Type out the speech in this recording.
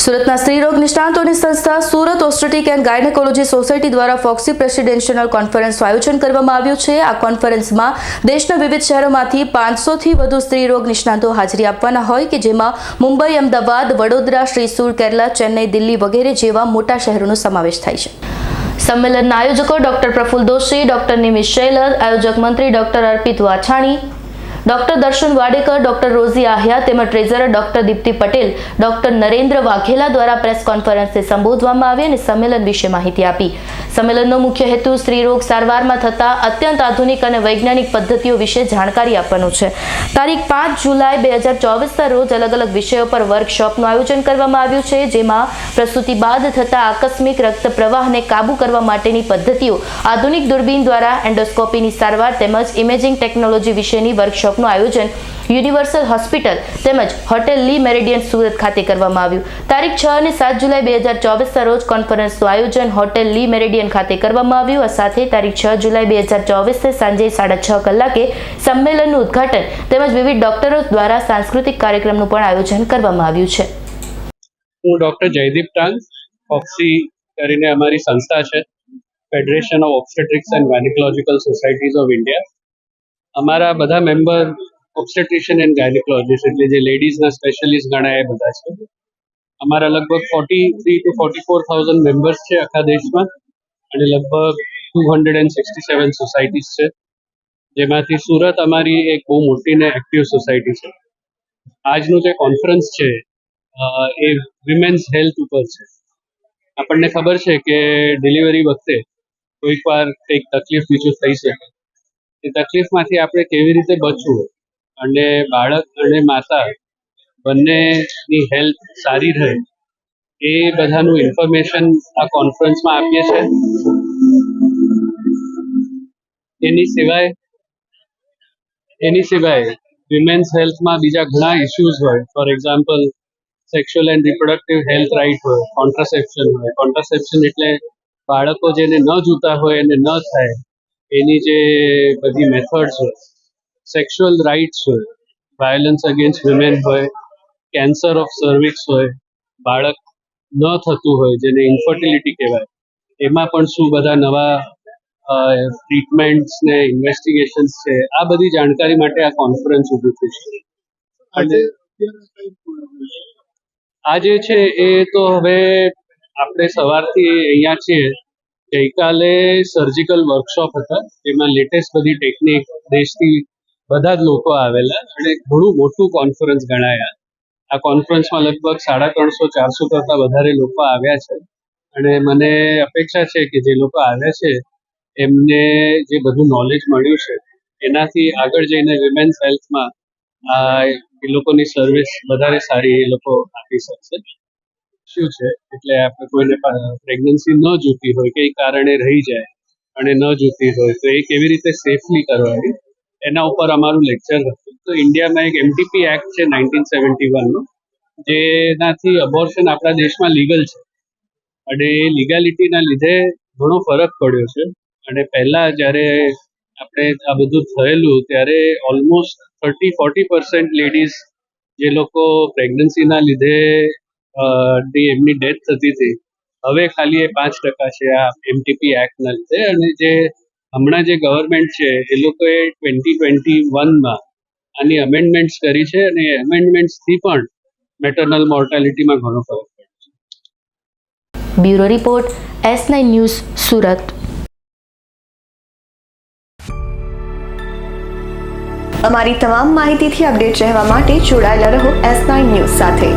સુરતના સ્ત્રીરોગ નિષ્ણાંતોની સંસ્થા Surat obstetric and gynecology society દ્વારા ફોક્સી પ્રેસિડેન્શિયલ કોન્ફરન્સનું આયોજન કરવામાં આવ્યું છે. આ કોન્ફરન્સમાં દેશના વિવિધ શહેરોમાંથી પાંચસોથી વધુ સ્ત્રીરોગ નિષ્ણાંતો હાજરી આપવાના હોય કે જેમાં મુંબઈ, અમદાવાદ, વડોદરા, શ્રીસુર, કેરલા, ચેન્નઈ, દિલ્હી વગેરે જેવા મોટા શહેરોનો સમાવેશ થાય છે. સંમેલનના આયોજકો ડોક્ટર પ્રફુલ દોશી, ડોક્ટર નિમિષ શૈલર, આયોજક મંત્રી ડોક્ટર અર્પિત વાછાણી ડોક્ટર દર્શન વાડેકર, ડોક્ટર રોઝી આહ્યા તેમજ treasurer doctor Dipti Patel, doctor Narendra Vaghela દ્વારા પ્રેસ કોન્ફરન્સને સંબોધવામાં આવી અને સંમેલન વિશે માહિતી આપી. સંમેલનનો મુખ્ય હેતુ સ્ત્રીરોગ સારવારમાં થતા અત્યંત આધુનિક અને વૈજ્ઞાનિક પદ્ધતિઓ વિશે જાણકારી આપવાનો છે. તારીખ પાંચ જુલાઈ બે હજાર ચોવીસના રોજ અલગ અલગ વિષયો પર વર્કશોપનું આયોજન કરવામાં આવ્યું છે, જેમાં પ્રસૂતિ બાદ થતા આકસ્મિક રક્ત પ્રવાહને કાબુ કરવા માટેની પદ્ધતિઓ, આધુનિક દૂરબીન દ્વારા એન્ડોસ્કોપીની સારવાર તેમજ ઇમેજિંગ ટેકનોલોજી વિશેની વર્કશોપનું આયોજન યુનિવર્સલ હોસ્પિટલ તેમજ હોટેલ લી મેરિડિયન સુરત ખાતે કરવામાં આવ્યું. તારીખ છ અને સાત જુલાઈ બે હજાર ચોવીસના રોજ કોન્ફરન્સનું આયોજન હોટેલ લી મેરિડિયન ખાતે કરવામાં આવ્યું. આ સાથે તારીખ છ જુલાઈ બે હજાર ચોવીસથી સાંજે સાડા છ કલાકે સંમેલનનું ઉદ્ઘાટન તેમજ વિવિધ ડોક્ટરો દ્વારા સાંસ્કૃતિક કાર્યક્રમનું પણ આયોજન કરવામાં આવ્યું છે. હું ડૉક્ટર જયદીપ ટાંગ ઓક્સી કરીને અમારી સંસ્થા છે federation of obstetrics and gynecological societies of India અમારા બધા મેમ્બર ઓબ્સ્ટેટ્રિશિયન એન્ડ ગાયનેકોલોજીસ્ટ એટલે જે લેડીઝના સ્પેશિયલિસ્ટ ગણાય એ બધા છે. અમારા લગભગ forty three to forty four thousand members છે આખા દેશમાં. અને લગભગ two hundred and sixty seven societies છે. જેમાંથી સુરત અમારી એક બહુ મોટી ને એક્ટિવ સોસાયટી છે. આજનું જે કોન્ફરન્સ છે એ વિમેન્સ હેલ્થ ઉપર છે. આપણને ખબર છે કે ડિલિવરી વખતે કોઈક વાર કંઈક તકલીફ બીજું થઈ શકે. એ તકલીફમાંથી આપણે કેવી રીતે બચવું? અને બાળક અને માતા બંનેની હેલ્થ સારી રહે? એ બધાનું ઇન્ફોર્મેશન આ કોન્ફરન્સમાં આપીએ છીએ. એની સિવાય એની સિવાય વિમેન્સ હેલ્થમાં બીજા ઘણા ઇશ્યુઝ હોય. For example sexual and reproductive health right હોય કોન્ટ્રાસેપ્શન હોય. કોન્ટ્રાસેપ્શન એટલે બાળકો જેને ન જોતા હોય, એને ન થાય, એની જે બધી મેથડ્સ હોય સેક્સ્યુઅલ રાઇટ્સ હોય વાયોલન્સ અગેન્સ્ટ વિમેન હોય કેન્સર ઓફ સર્વિક્સ હોય, બાળક ન થતું હોય જેને ઇન્ફર્ટિલિટી કહેવાય. એમાં પણ શું બધા નવા ટ્રીટમેન્ટ્સ ને ઇન્વેસ્ટિગેશન્સ છે આ બધી જાણકારી માટે આ કોન્ફરન્સ ઊભી થઈ છે. અને આ જે છે એ તો હવે આપણે સવારથી અહીંયા છીએ. ગઈકાલે સર્જિકલ વર્કશોપ હતા એમાં લેટેસ્ટ બધી ટેકનિક દેશથી બધા જ લોકો આવેલા અને ઘણું મોટું કોન્ફરન્સ ગણાયા. આ કોન્ફરન્સમાં લગભગ સાડા ત્રણસો, ચારસો કરતાં વધારે લોકો આવ્યા છે. અને મને અપેક્ષા છે કે જે લોકો આવ્યા છે, એમને જે બધું નોલેજ મળ્યું છે, એનાથી આગળ જઈને વિમેન્સ હેલ્થમાં આ એ લોકોની સર્વિસ વધારે સારી એ લોકો આપી શકશે. શું છે? એટલે આપણે કોઈને પ્રેગ્નન્સી ન જોતી હોય કે કારણે રહી જાય અને ન જોતી હોય, તો એ કેવી રીતે સેફલી કરવાની, એના ઉપર અમારું લેક્ચર હતું. તો ઇન્ડિયામાં એક એમટીપી એક્ટ છે નાઇન્ટીન સેવન્ટી વનનો જેનાથી અબોર્શન આપણા દેશમાં લીગલ છે. અને એ લીગાલિટીના લીધે ઘણો ફરક પડ્યો છે. અને પહેલાં જ્યારે આપણે આ બધું થયેલું, ત્યારે almost thirty forty percent ladies જે લોકો પ્રેગ્નન્સીના લીધે એમની ડેથ થતી હતી, હવે ખાલી એ પાંચ ટકા છે આ એમટીપી એક્ટના લીધે. અને જે હમણાં જે ગવર્મેન્ટ છે, એ લોકોએ ટ્વેન્ટી ટ્વેન્ટી વનમાં આની અમેન્ડમેન્ટ્સ કરી છે અને એ અમેન્ડમેન્ટ્સથી પણ મેટર્નલ મોર્ટાલિટીમાં ઘણો ફરક પડ્યો bureau report S nine news Surat. અમારી તમામ માહિતીથી અપડેટ રહેવા માટે જોડાયેલા રહો એસ નાઇન ન્યૂઝ સાથે.